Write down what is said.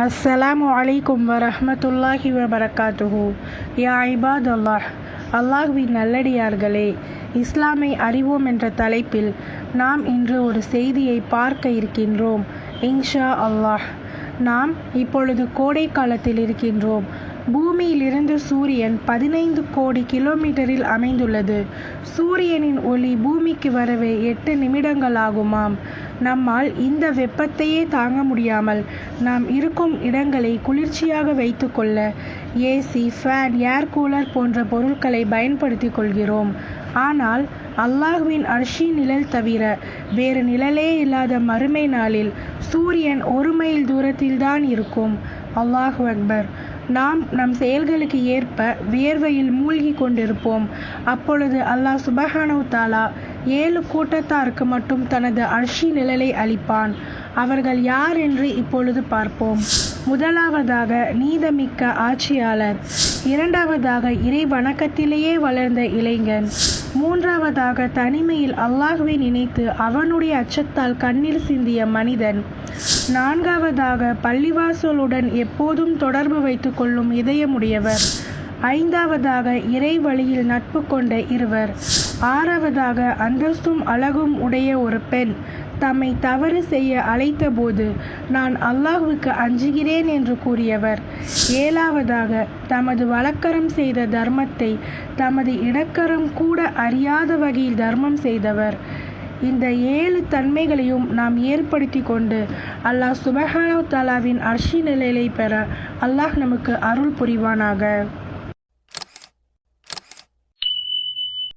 அஸ்ஸலாமு அலைக்கும் வரஹ்மத்துல்லாஹி வபரகாத்துஹு யா இபாத் அல்லாஹ் அல்லாஹ்வின் நல்லடியார்களே இஸ்லாமை அறிவோம் என்ற தலைப்பில் நாம் இன்று ஒரு செய்தியை பார்க்க இருக்கின்றோம். இன்ஷா அல்லாஹ் நாம் இப்பொழுது கோடை காலத்தில் இருக்கின்றோம். பூமியிலிருந்து சூரியன் பதினைந்து கோடி கிலோமீட்டரில் அமைந்துள்ளது. சூரியனின் ஒளி பூமிக்கு வரவே எட்டு நிமிடங்கள் ஆகுமாம் நம்மால் இந்த வெப்பத்தையே தாங்க முடியாமல் நாம் இருக்கும் இடங்களை குளிர்ச்சியாக வைத்துக்கொள்ள ஏசி ஃபேன் ஏர் கூலர் போன்ற பொருட்களை பயன்படுத்தி கொள்கிறோம். ஆனால் அல்லாஹுவின் அர்ஷி நிழல் தவிர வேறு நிழலே இல்லாத மறுமை நாளில் சூரியன் ஒரு மைல் தூரத்தில்தான் இருக்கும். அல்லாஹு அக்பர். நாம் நம் செயல்களுக்கு ஏற்ப வியர்வையில் மூழ்கி கொண்டிருப்போம். அப்பொழுது அல்லாஹ் சுபஹானு தாலா ஏழு கூட்டத்தாருக்கு மட்டும் தனது அர்ஷி நிழலை அளிப்பான். அவர்கள் யார் என்று இப்பொழுது பார்ப்போம். முதலாவதாக நீதமிக்க ஆட்சியாளர். இரண்டாவதாக இறை வணக்கத்திலேயே வளர்ந்த இளைஞன். மூன்றாவதாக தனிமையில் அல்லாஹுவை நினைத்து அவனுடைய அச்சத்தால் கண்ணீர் சிந்திய மனிதன். நான்காவதாக பள்ளிவாசலுடன் எப்போதும் தொடர்பு வைத்துக் கொள்ளும் இதயமுடையவர். ஐந்தாவதாக இறை வழியில் நட்பு கொண்ட இருவர். ஆறாவதாக அந்தஸ்தும் அழகும் உடைய ஒரு பெண். தம்மை தவறு செய்ய அழைத்தபோது நான் அல்லாஹுவுக்கு அஞ்சுகிறேன் என்று கூறியவர். ஏழாவதாக தமது வழக்கரம் செய்த தர்மத்தை தமது இடக்கரம் கூட அறியாத வகையில் தர்மம் செய்தவர். இந்த ஏழு தன்மைகளையும் நாம் ஏற்படுத்தி கொண்டு அல்லாஹ் சுபஹானு தாலாவின் அர்ஷி நிலையை பெற அல்லாஹ் நமக்கு அருள் புரிவானாக.